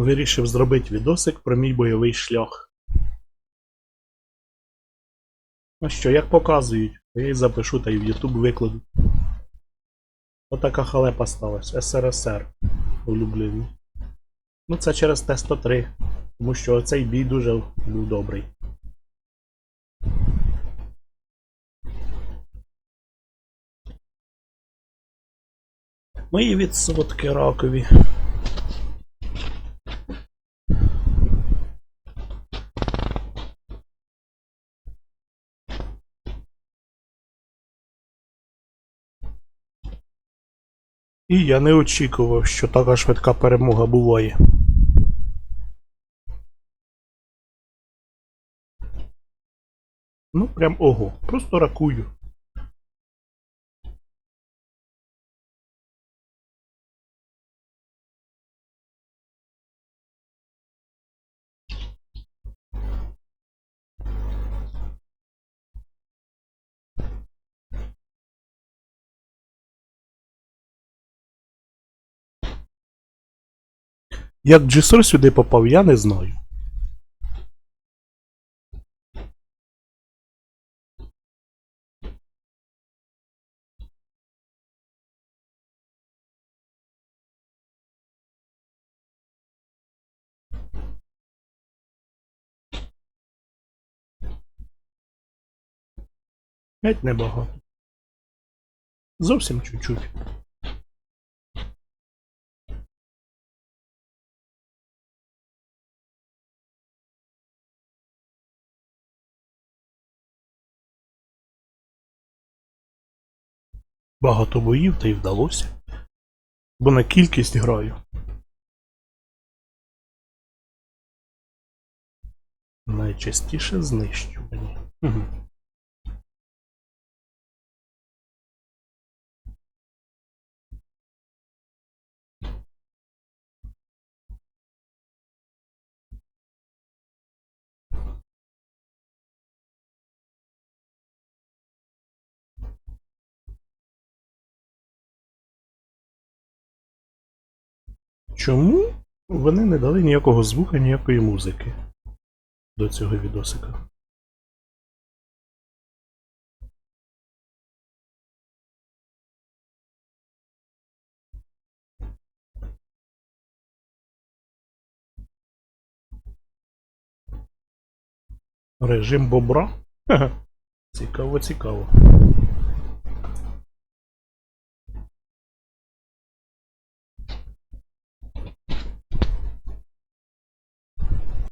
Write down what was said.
Вирішив зробити відосик про мій бойовий шлях. Ну що, як показують, я її запишу та й в YouTube викладу. Отака халепа сталася. СРСР. Улюблений. Ну це через Т-103. Тому що цей бій дуже був добрий. Мої відсотки ракові. І я не очікував, що така швидка перемога буває. Ну, прям ого, просто ракую. Як Джисор сюди попав, я не знаю. Геть небагато. Зовсім чуть-чуть. Багато боїв та й вдалося. Бо на кількість граю. Найчастіше знищувані. Угу. Чому вони не дали ніякого звука, ніякої музики до цього відосика? Режим бобра? Цікаво, цікаво.